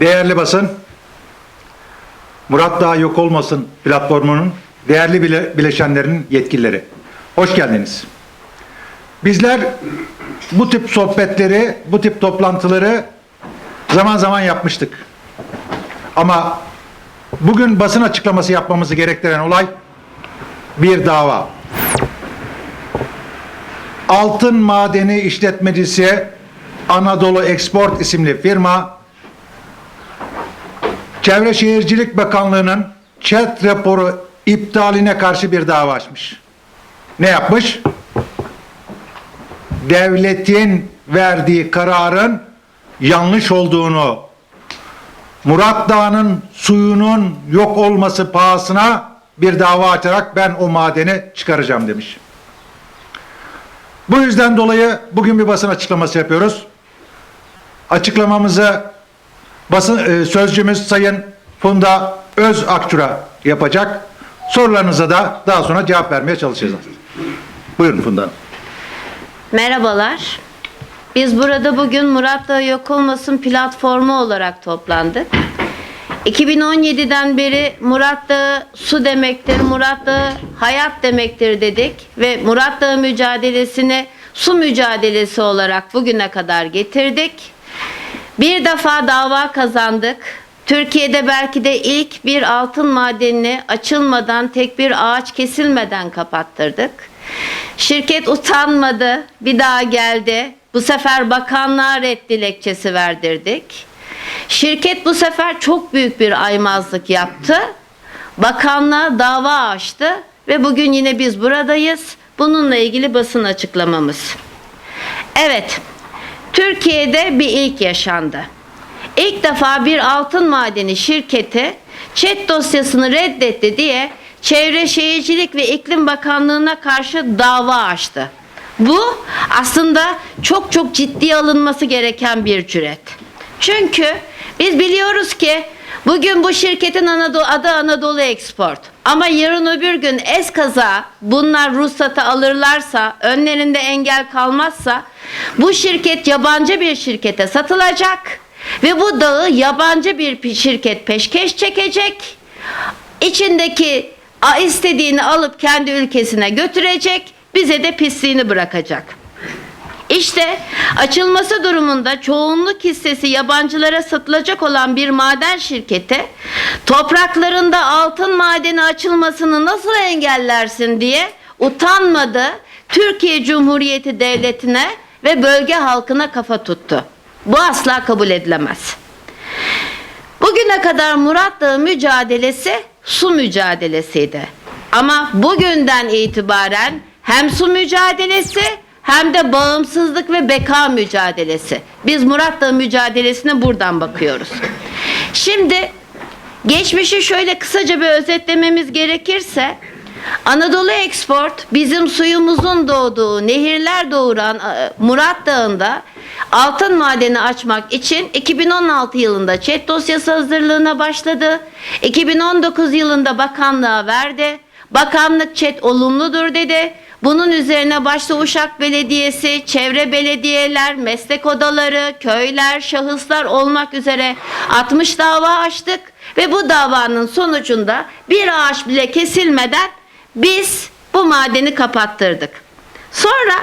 Değerli basın, Murat Dağ Yok Olmasın platformunun değerli bile, bileşenlerinin yetkilileri. Hoş geldiniz. Bizler bu tip sohbetleri, bu tip toplantıları zaman zaman yapmıştık. Ama bugün basın açıklaması yapmamızı gerektiren olay bir dava. Altın Madeni İşletmecisi Anadolu Export isimli firma Çevre Şehircilik Bakanlığı'nın chat raporu iptaline karşı bir dava açmış. Ne yapmış? Devletin verdiği kararın yanlış olduğunu, Murat Dağı'nın suyunun yok olması pahasına bir dava açarak ben o madeni çıkaracağım demiş. Bu yüzden dolayı bugün bir basın açıklaması yapıyoruz. Açıklamamızı basın e, sözcümüz Sayın Funda Öz Akçura yapacak. Sorularınıza da daha sonra cevap vermeye çalışacağız. Buyurun Funda. Merhabalar. Biz burada bugün Murat Dağı Yok Olmasın platformu olarak toplandık. 2017'den beri Murat Dağı su demektir, Murat Dağı hayat demektir dedik ve Murat Dağı mücadelesini su mücadelesi olarak bugüne kadar getirdik. Bir defa dava kazandık. Türkiye'de belki de ilk bir altın madenini açılmadan, tek bir ağaç kesilmeden kapattırdık. Şirket utanmadı, bir daha geldi. Bu sefer bakanlığa red dilekçesi verdirdik. Şirket bu sefer çok büyük bir aymazlık yaptı. Bakanlığa dava açtı ve bugün yine biz buradayız. Bununla ilgili basın açıklamamız. Evet, Türkiye'de bir ilk yaşandı. İlk defa bir altın madeni şirketi chat dosyasını reddetti diye Çevre Şehircilik ve İklim Bakanlığı'na karşı dava açtı. Bu aslında çok çok ciddi alınması gereken bir cüret. Çünkü biz biliyoruz ki bugün bu şirketin Anadolu, adı Anadolu Export. Ama yarın öbür gün eskaza bunlar ruhsatı alırlarsa, önlerinde engel kalmazsa bu şirket yabancı bir şirkete satılacak ve bu dağı yabancı bir şirket peşkeş çekecek. İçindeki istediğini alıp kendi ülkesine götürecek, bize de pisliğini bırakacak. İşte açılması durumunda çoğunluk hissesi yabancılara satılacak olan bir maden şirketi topraklarında altın madeni açılmasını nasıl engellersin diye utanmadı. Türkiye Cumhuriyeti Devleti'ne ve bölge halkına kafa tuttu. Bu asla kabul edilemez. Bugüne kadar Murat Dağı mücadelesi su mücadelesiydi. Ama bugünden itibaren hem su mücadelesi hem de bağımsızlık ve beka mücadelesi. Biz Murat Dağı mücadelesine buradan bakıyoruz. Şimdi geçmişi şöyle kısaca bir özetlememiz gerekirse Anadolu Export bizim suyumuzun doğduğu nehirler doğuran e, Murat Dağı'nda altın madeni açmak için 2016 yılında chat dosyası hazırlığına başladı. 2019 yılında bakanlığa verdi. Bakanlık chat olumludur dedi. Bunun üzerine başta Uşak Belediyesi, çevre belediyeler, meslek odaları, köyler, şahıslar olmak üzere 60 dava açtık ve bu davanın sonucunda bir ağaç bile kesilmeden biz bu madeni kapattırdık. Sonra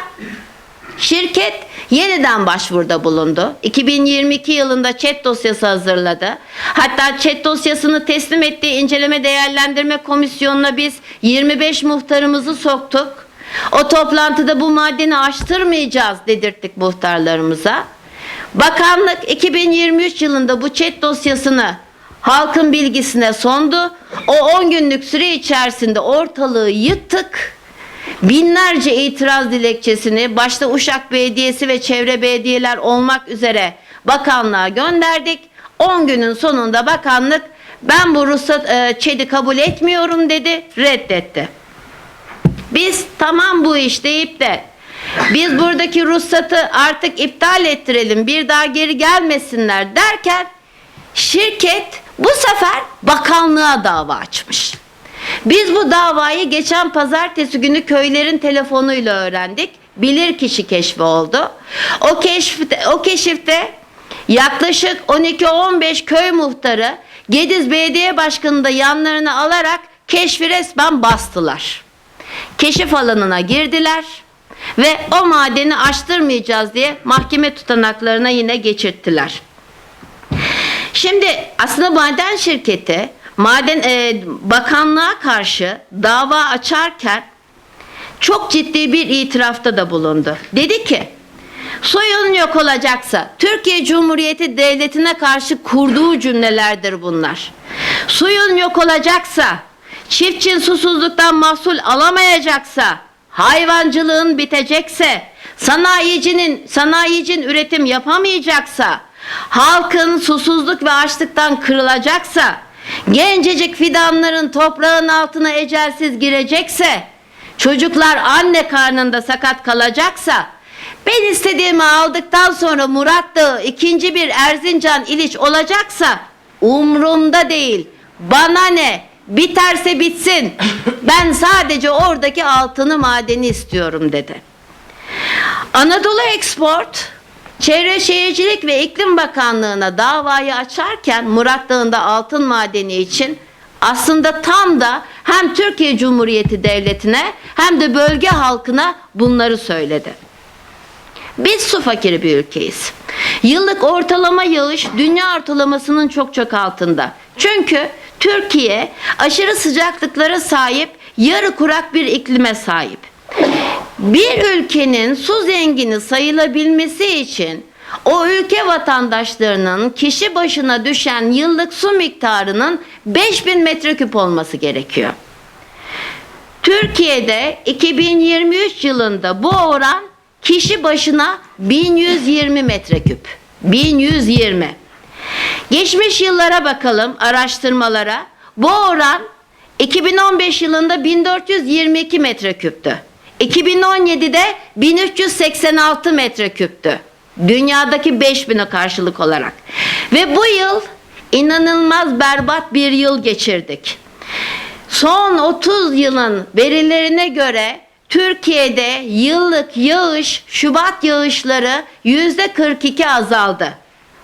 Şirket yeniden başvuruda bulundu. 2022 yılında chat dosyası hazırladı. Hatta chat dosyasını teslim ettiği inceleme değerlendirme komisyonuna biz 25 muhtarımızı soktuk. O toplantıda bu madeni açtırmayacağız dedirttik muhtarlarımıza. Bakanlık 2023 yılında bu chat dosyasını halkın bilgisine sondu. O 10 günlük süre içerisinde ortalığı yıktık. Binlerce itiraz dilekçesini başta Uşak Belediyesi ve çevre belediyeler olmak üzere bakanlığa gönderdik. 10 günün sonunda bakanlık ben bu ruhsat e, ÇED'i kabul etmiyorum dedi, reddetti. Biz tamam bu iş deyip de biz buradaki ruhsatı artık iptal ettirelim, bir daha geri gelmesinler derken şirket bu sefer bakanlığa dava açmış. Biz bu davayı geçen pazartesi günü köylerin telefonuyla öğrendik. Bilir kişi keşfi oldu. O keşifte, o keşifte yaklaşık 12-15 köy muhtarı Gediz Belediye Başkanı'nı da yanlarına alarak keşfi resmen bastılar. Keşif alanına girdiler ve o madeni açtırmayacağız diye mahkeme tutanaklarına yine geçirttiler. Şimdi aslında maden şirketi maden e, bakanlığa karşı dava açarken çok ciddi bir itirafta da bulundu. Dedi ki soyun yok olacaksa Türkiye Cumhuriyeti Devleti'ne karşı kurduğu cümlelerdir bunlar. Suyun yok olacaksa, çiftçin susuzluktan mahsul alamayacaksa, hayvancılığın bitecekse, sanayicinin sanayicin üretim yapamayacaksa, halkın susuzluk ve açlıktan kırılacaksa, gencecik fidanların toprağın altına ecelsiz girecekse, çocuklar anne karnında sakat kalacaksa, ben istediğimi aldıktan sonra Murat Dağı ikinci bir Erzincan İliç olacaksa umrumda değil. Bana ne? Biterse bitsin. Ben sadece oradaki altını madeni istiyorum dedi. Anadolu Export Çevre Şehircilik ve İklim Bakanlığı'na davayı açarken Murat Dağı'nda altın madeni için aslında tam da hem Türkiye Cumhuriyeti Devleti'ne hem de bölge halkına bunları söyledi. Biz su fakiri bir ülkeyiz. Yıllık ortalama yağış dünya ortalamasının çok çok altında. Çünkü Türkiye aşırı sıcaklıklara sahip yarı kurak bir iklime sahip. Bir ülkenin su zengini sayılabilmesi için o ülke vatandaşlarının kişi başına düşen yıllık su miktarının 5000 metreküp olması gerekiyor. Türkiye'de 2023 yılında bu oran kişi başına 1120 metreküp. 1120. Geçmiş yıllara bakalım araştırmalara. Bu oran 2015 yılında 1422 metreküptü. 2017'de 1386 metreküptü. Dünyadaki 5000'e karşılık olarak. Ve bu yıl inanılmaz berbat bir yıl geçirdik. Son 30 yılın verilerine göre Türkiye'de yıllık yağış, Şubat yağışları yüzde 42 azaldı.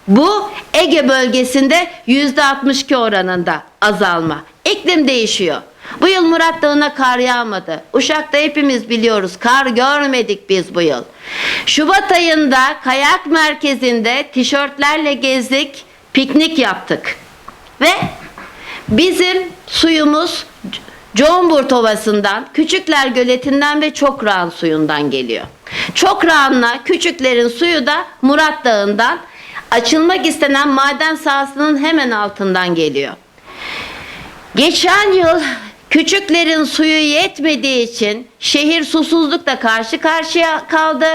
Bu Ege bölgesinde yüzde 62 oranında azalma. İklim değişiyor. Bu yıl Murat Dağı'na kar yağmadı. Uşak'ta hepimiz biliyoruz kar görmedik biz bu yıl. Şubat ayında kayak merkezinde tişörtlerle gezdik, piknik yaptık. Ve bizim suyumuz Comburt Ovası'ndan, Küçükler Göleti'nden ve Çokrağan suyundan geliyor. Çokrağan'la Küçükler'in suyu da Murat Dağı'ndan açılmak istenen maden sahasının hemen altından geliyor. Geçen yıl küçüklerin suyu yetmediği için şehir susuzlukla karşı karşıya kaldı.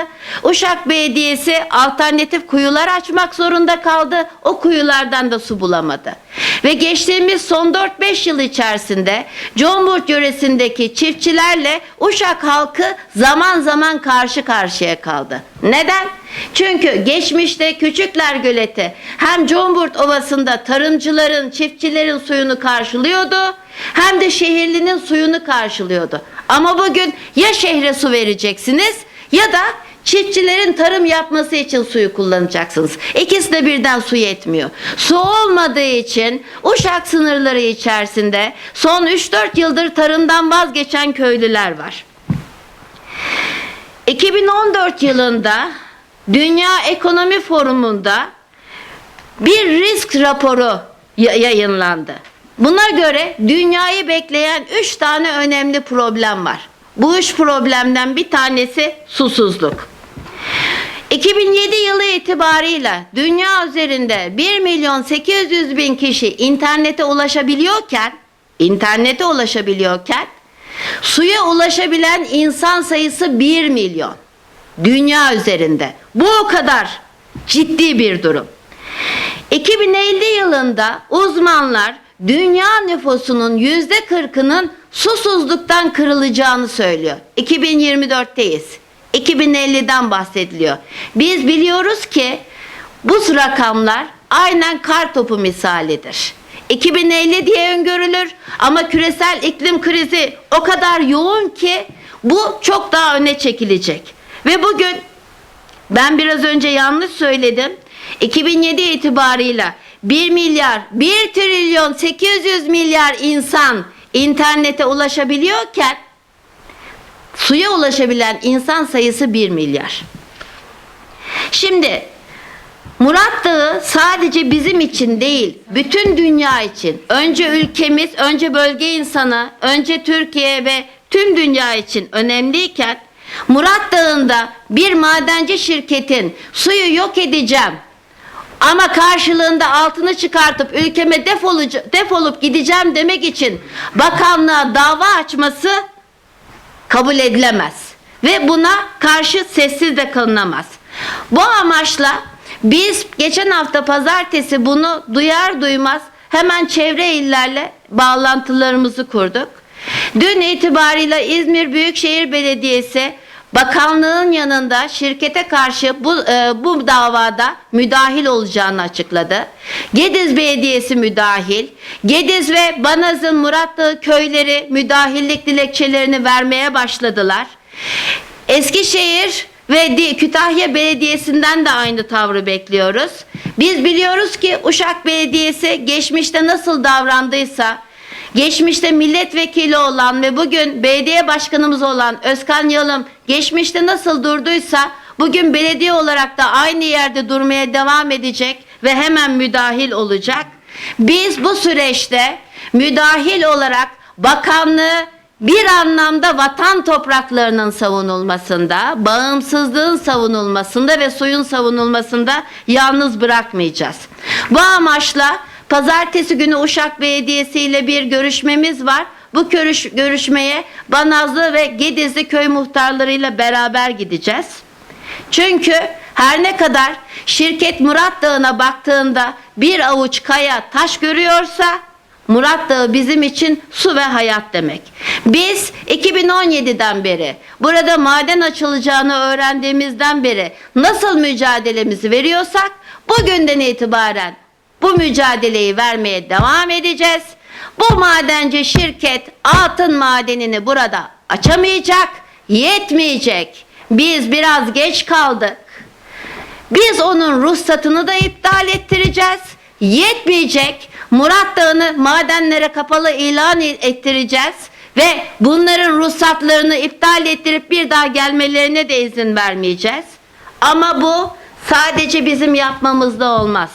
Uşak Belediyesi alternatif kuyular açmak zorunda kaldı. O kuyulardan da su bulamadı. Ve geçtiğimiz son 4-5 yıl içerisinde Comburt yöresindeki çiftçilerle Uşak halkı zaman zaman karşı karşıya kaldı. Neden? Çünkü geçmişte Küçükler Göleti hem Comburt Ovası'nda tarımcıların, çiftçilerin suyunu karşılıyordu hem de şehirlinin suyunu karşılıyordu. Ama bugün ya şehre su vereceksiniz ya da çiftçilerin tarım yapması için suyu kullanacaksınız. İkisi de birden su yetmiyor. Su olmadığı için Uşak sınırları içerisinde son 3-4 yıldır tarımdan vazgeçen köylüler var. 2014 yılında Dünya Ekonomi Forumu'nda bir risk raporu ya- yayınlandı. Buna göre dünyayı bekleyen 3 tane önemli problem var. Bu üç problemden bir tanesi susuzluk. 2007 yılı itibarıyla dünya üzerinde 1 milyon 800 bin kişi internete ulaşabiliyorken, internete ulaşabiliyorken, suya ulaşabilen insan sayısı 1 milyon. Dünya üzerinde. Bu o kadar ciddi bir durum. 2050 yılında uzmanlar dünya nüfusunun yüzde 40'ının susuzluktan kırılacağını söylüyor. 2024'teyiz. 2050'den bahsediliyor. Biz biliyoruz ki bu rakamlar aynen kar topu misalidir. 2050 diye öngörülür ama küresel iklim krizi o kadar yoğun ki bu çok daha öne çekilecek. Ve bugün ben biraz önce yanlış söyledim. 2007 itibarıyla 1 milyar 1 trilyon 800 milyar insan internete ulaşabiliyorken suya ulaşabilen insan sayısı 1 milyar. Şimdi Murat Dağı sadece bizim için değil, bütün dünya için. Önce ülkemiz, önce bölge insanı, önce Türkiye ve tüm dünya için önemliyken Murat Dağı'nda bir madenci şirketin suyu yok edeceğim ama karşılığında altını çıkartıp ülkeme defolucu- defolup gideceğim demek için bakanlığa dava açması kabul edilemez ve buna karşı sessiz de kalınamaz. Bu amaçla biz geçen hafta pazartesi bunu duyar duymaz hemen çevre illerle bağlantılarımızı kurduk. Dün itibarıyla İzmir Büyükşehir Belediyesi bakanlığın yanında şirkete karşı bu, e, bu davada müdahil olacağını açıkladı. Gediz Belediyesi müdahil. Gediz ve Banaz'ın Muratlı köyleri müdahillik dilekçelerini vermeye başladılar. Eskişehir ve Kütahya Belediyesi'nden de aynı tavrı bekliyoruz. Biz biliyoruz ki Uşak Belediyesi geçmişte nasıl davrandıysa, geçmişte milletvekili olan ve bugün belediye başkanımız olan Özkan Yalım geçmişte nasıl durduysa bugün belediye olarak da aynı yerde durmaya devam edecek ve hemen müdahil olacak. Biz bu süreçte müdahil olarak bakanlığı bir anlamda vatan topraklarının savunulmasında, bağımsızlığın savunulmasında ve suyun savunulmasında yalnız bırakmayacağız. Bu amaçla pazartesi günü Uşak Belediyesi ile bir görüşmemiz var. Bu görüş, görüşmeye Banazlı ve Gedizli köy muhtarlarıyla beraber gideceğiz. Çünkü her ne kadar şirket Murat Dağı'na baktığında bir avuç kaya taş görüyorsa Murat Dağı bizim için su ve hayat demek. Biz 2017'den beri burada maden açılacağını öğrendiğimizden beri nasıl mücadelemizi veriyorsak bugünden itibaren bu mücadeleyi vermeye devam edeceğiz. Bu madenci şirket altın madenini burada açamayacak, yetmeyecek. Biz biraz geç kaldık. Biz onun ruhsatını da iptal ettireceğiz. Yetmeyecek. Murat Dağı'nı madenlere kapalı ilan ettireceğiz. Ve bunların ruhsatlarını iptal ettirip bir daha gelmelerine de izin vermeyeceğiz. Ama bu sadece bizim yapmamızda olmaz.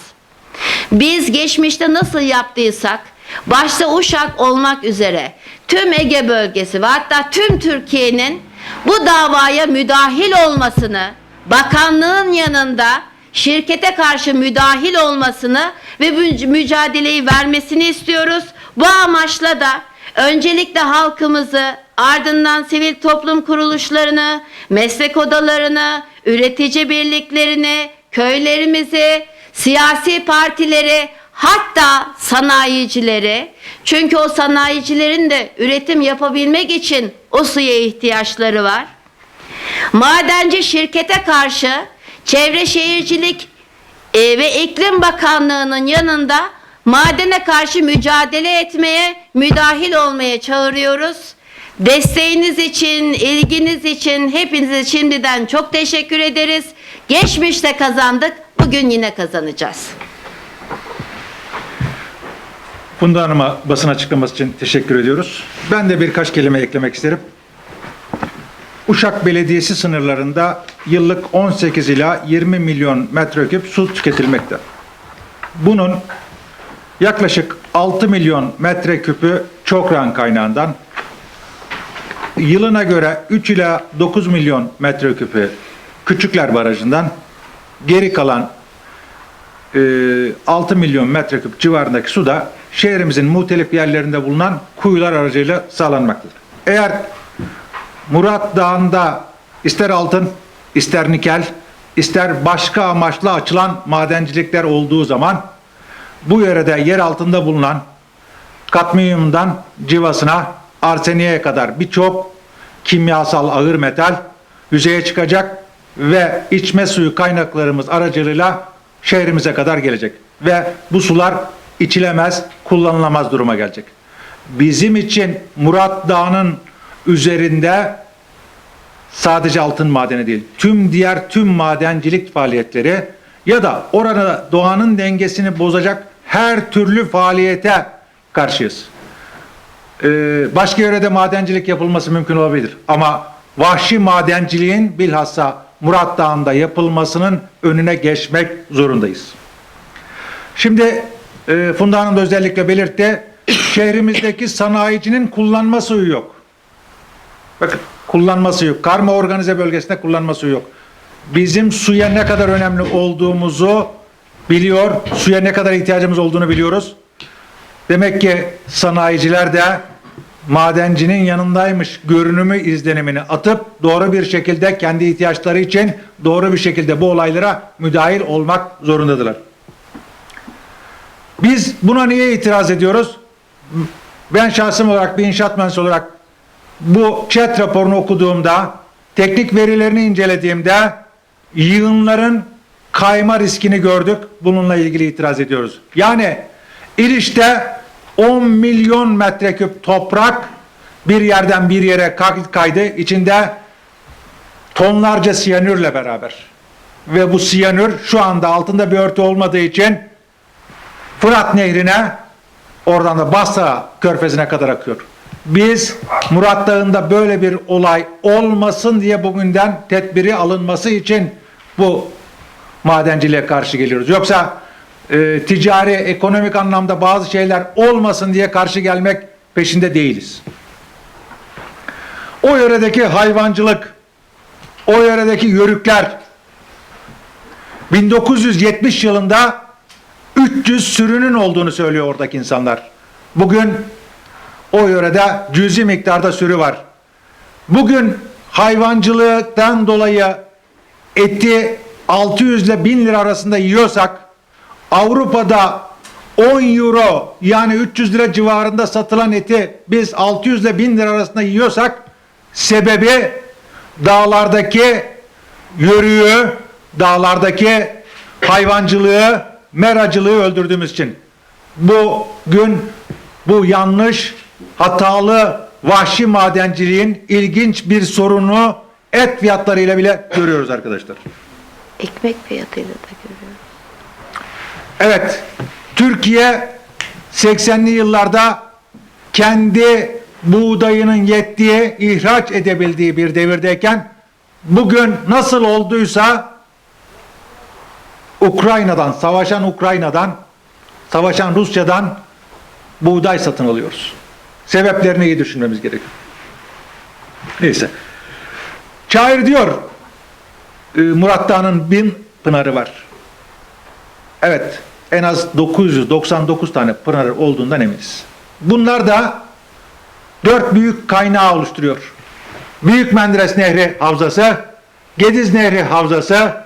Biz geçmişte nasıl yaptıysak, başta Uşak olmak üzere tüm Ege bölgesi ve hatta tüm Türkiye'nin bu davaya müdahil olmasını, bakanlığın yanında şirkete karşı müdahil olmasını ve mücadeleyi vermesini istiyoruz. Bu amaçla da öncelikle halkımızı, ardından sivil toplum kuruluşlarını, meslek odalarını, üretici birliklerini, köylerimizi, siyasi partileri, hatta sanayicileri, çünkü o sanayicilerin de üretim yapabilmek için o suya ihtiyaçları var. Madenci şirkete karşı Çevre Şehircilik e, ve İklim Bakanlığı'nın yanında madene karşı mücadele etmeye, müdahil olmaya çağırıyoruz. Desteğiniz için, ilginiz için hepinize şimdiden çok teşekkür ederiz. Geçmişte kazandık, bugün yine kazanacağız. Funda Hanım'a basın açıklaması için teşekkür ediyoruz. Ben de birkaç kelime eklemek isterim. Uşak Belediyesi sınırlarında yıllık 18 ila 20 milyon metreküp su tüketilmekte. Bunun yaklaşık 6 milyon metreküpü Çokran kaynağından, yılına göre 3 ila 9 milyon metreküpü Küçükler Barajı'ndan, geri kalan e, 6 milyon metreküp civarındaki su da şehrimizin muhtelif yerlerinde bulunan kuyular aracıyla sağlanmaktadır. Eğer Murat Dağı'nda ister altın, ister nikel, ister başka amaçla açılan madencilikler olduğu zaman bu yörede yer altında bulunan katmiyumdan civasına, arseniye kadar birçok kimyasal ağır metal yüzeye çıkacak ve içme suyu kaynaklarımız aracılığıyla şehrimize kadar gelecek. Ve bu sular içilemez, kullanılamaz duruma gelecek. Bizim için Murat Dağı'nın üzerinde sadece altın madeni değil, tüm diğer tüm madencilik faaliyetleri ya da orada doğanın dengesini bozacak her türlü faaliyete karşıyız. Ee, başka yörede madencilik yapılması mümkün olabilir. Ama vahşi madenciliğin bilhassa Murat Dağı'nda yapılmasının önüne geçmek zorundayız. Şimdi e, Funda Hanım da özellikle belirtti. Şehrimizdeki sanayicinin kullanma suyu yok. Bakın kullanma suyu yok. Karma organize bölgesinde kullanma suyu yok. Bizim suya ne kadar önemli olduğumuzu biliyor. Suya ne kadar ihtiyacımız olduğunu biliyoruz. Demek ki sanayiciler de madencinin yanındaymış görünümü izlenimini atıp doğru bir şekilde kendi ihtiyaçları için doğru bir şekilde bu olaylara müdahil olmak zorundadırlar. Biz buna niye itiraz ediyoruz? Ben şahsım olarak bir inşaat mühendisi olarak bu chat raporunu okuduğumda teknik verilerini incelediğimde yığınların kayma riskini gördük. Bununla ilgili itiraz ediyoruz. Yani İliş'te 10 milyon metreküp toprak bir yerden bir yere kay- kaydı. İçinde tonlarca siyanürle beraber. Ve bu siyanür şu anda altında bir örtü olmadığı için Fırat Nehri'ne oradan da Basra Körfezi'ne kadar akıyor. Biz Murat Dağı'nda böyle bir olay olmasın diye bugünden tedbiri alınması için bu madenciliğe karşı geliyoruz. Yoksa e, ticari, ekonomik anlamda bazı şeyler olmasın diye karşı gelmek peşinde değiliz. O yöredeki hayvancılık, o yöredeki yörükler 1970 yılında 300 sürünün olduğunu söylüyor oradaki insanlar. Bugün o yörede cüzi miktarda sürü var. Bugün hayvancılıktan dolayı eti 600 ile 1000 lira arasında yiyorsak Avrupa'da 10 euro yani 300 lira civarında satılan eti biz 600 ile 1000 lira arasında yiyorsak sebebi dağlardaki yörüğü, dağlardaki hayvancılığı, meracılığı öldürdüğümüz için. Bugün bu yanlış, hatalı, vahşi madenciliğin ilginç bir sorunu et fiyatlarıyla bile görüyoruz arkadaşlar. Ekmek fiyatıyla da görüyoruz. Evet, Türkiye 80'li yıllarda kendi buğdayının yettiği, ihraç edebildiği bir devirdeyken bugün nasıl olduysa Ukrayna'dan, savaşan Ukrayna'dan, savaşan Rusya'dan buğday satın alıyoruz. Sebeplerini iyi düşünmemiz gerekiyor. Neyse. Şair diyor, e, Murat Dağ'ın bin pınarı var. Evet, en az 999 tane pınar olduğundan eminiz. Bunlar da dört büyük kaynağı oluşturuyor. Büyük Menderes Nehri Havzası, Gediz Nehri Havzası,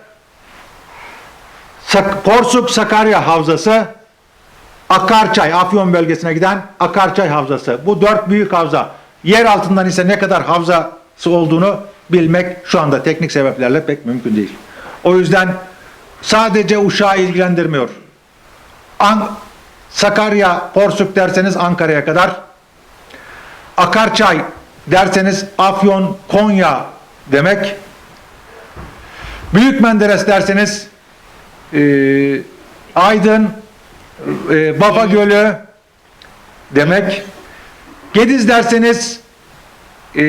Porsuk Sakarya Havzası, Akarçay, Afyon bölgesine giden Akarçay Havzası. Bu dört büyük havza. Yer altından ise ne kadar havzası olduğunu bilmek şu anda teknik sebeplerle pek mümkün değil. O yüzden sadece uşağı ilgilendirmiyor. An Sakarya, Porsuk derseniz Ankara'ya kadar. Akarçay derseniz Afyon, Konya demek. Büyük Menderes derseniz e, Aydın, e, Baba Gölü demek. Gediz derseniz e,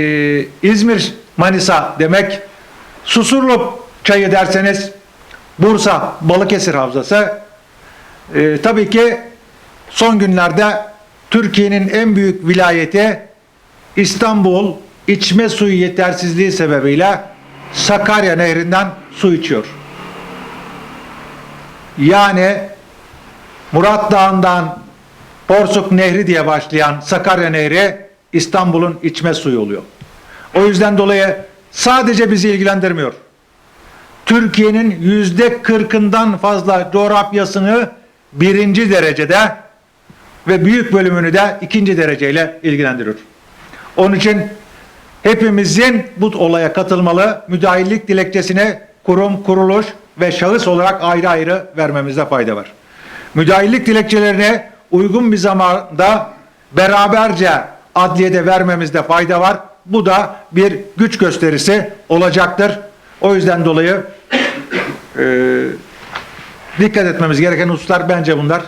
İzmir, Manisa demek. Susurluk çayı derseniz Bursa, Balıkesir Havzası. E, tabii ki son günlerde Türkiye'nin en büyük vilayeti İstanbul içme suyu yetersizliği sebebiyle Sakarya Nehri'nden su içiyor. Yani Murat Dağı'ndan Porsuk Nehri diye başlayan Sakarya Nehri İstanbul'un içme suyu oluyor. O yüzden dolayı sadece bizi ilgilendirmiyor. Türkiye'nin yüzde kırkından fazla coğrafyasını birinci derecede ve büyük bölümünü de ikinci dereceyle ilgilendiriyor. Onun için hepimizin bu olaya katılmalı, müdahillik dilekçesini kurum, kuruluş ve şahıs olarak ayrı ayrı vermemizde fayda var. Müdahillik dilekçelerini uygun bir zamanda beraberce adliyede vermemizde fayda var. Bu da bir güç gösterisi olacaktır. O yüzden dolayı e, dikkat etmemiz gereken hususlar bence bunlar.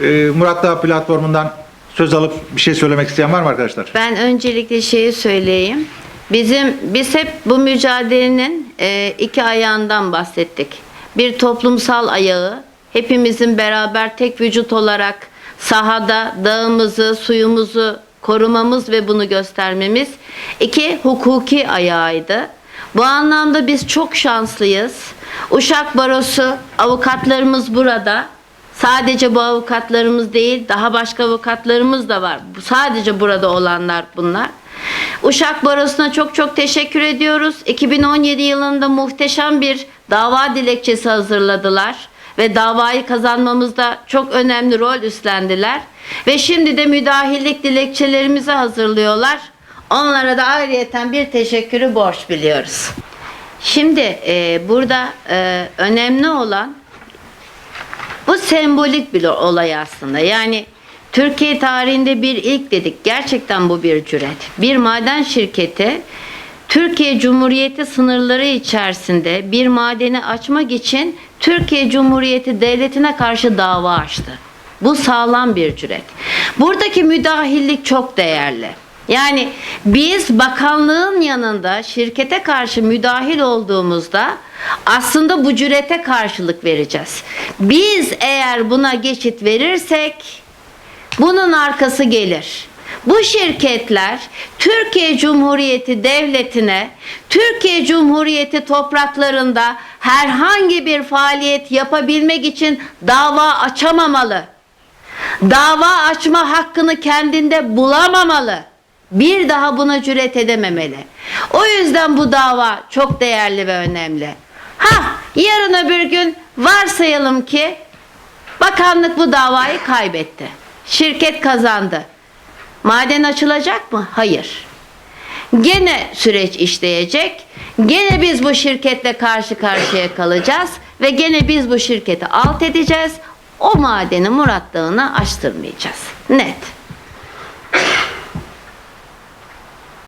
Ee, Murat Dağ platformundan söz alıp bir şey söylemek isteyen var mı arkadaşlar? Ben öncelikle şeyi söyleyeyim. Bizim biz hep bu mücadelenin e, iki ayağından bahsettik. Bir toplumsal ayağı, hepimizin beraber tek vücut olarak sahada dağımızı, suyumuzu korumamız ve bunu göstermemiz. İki, hukuki ayağıydı. Bu anlamda biz çok şanslıyız. Uşak Barosu avukatlarımız burada. Sadece bu avukatlarımız değil, daha başka avukatlarımız da var. Sadece burada olanlar bunlar. Uşak Barosu'na çok çok teşekkür ediyoruz. 2017 yılında muhteşem bir dava dilekçesi hazırladılar ve davayı kazanmamızda çok önemli rol üstlendiler. Ve şimdi de müdahillik dilekçelerimizi hazırlıyorlar. Onlara da ayrıyeten bir teşekkürü borç biliyoruz. Şimdi e, burada e, önemli olan bu sembolik bir olay aslında. Yani Türkiye tarihinde bir ilk dedik. Gerçekten bu bir cüret. Bir maden şirketi Türkiye Cumhuriyeti sınırları içerisinde bir madeni açmak için Türkiye Cumhuriyeti devletine karşı dava açtı. Bu sağlam bir cüret. Buradaki müdahillik çok değerli. Yani biz bakanlığın yanında şirkete karşı müdahil olduğumuzda aslında bu cürete karşılık vereceğiz. Biz eğer buna geçit verirsek bunun arkası gelir. Bu şirketler Türkiye Cumhuriyeti Devleti'ne Türkiye Cumhuriyeti topraklarında herhangi bir faaliyet yapabilmek için dava açamamalı. Dava açma hakkını kendinde bulamamalı. Bir daha buna cüret edememeli. O yüzden bu dava çok değerli ve önemli. Ha, yarın öbür gün varsayalım ki bakanlık bu davayı kaybetti. Şirket kazandı. Maden açılacak mı? Hayır. Gene süreç işleyecek. Gene biz bu şirketle karşı karşıya kalacağız ve gene biz bu şirketi alt edeceğiz. O madeni Murat Dağı'na açtırmayacağız. Net.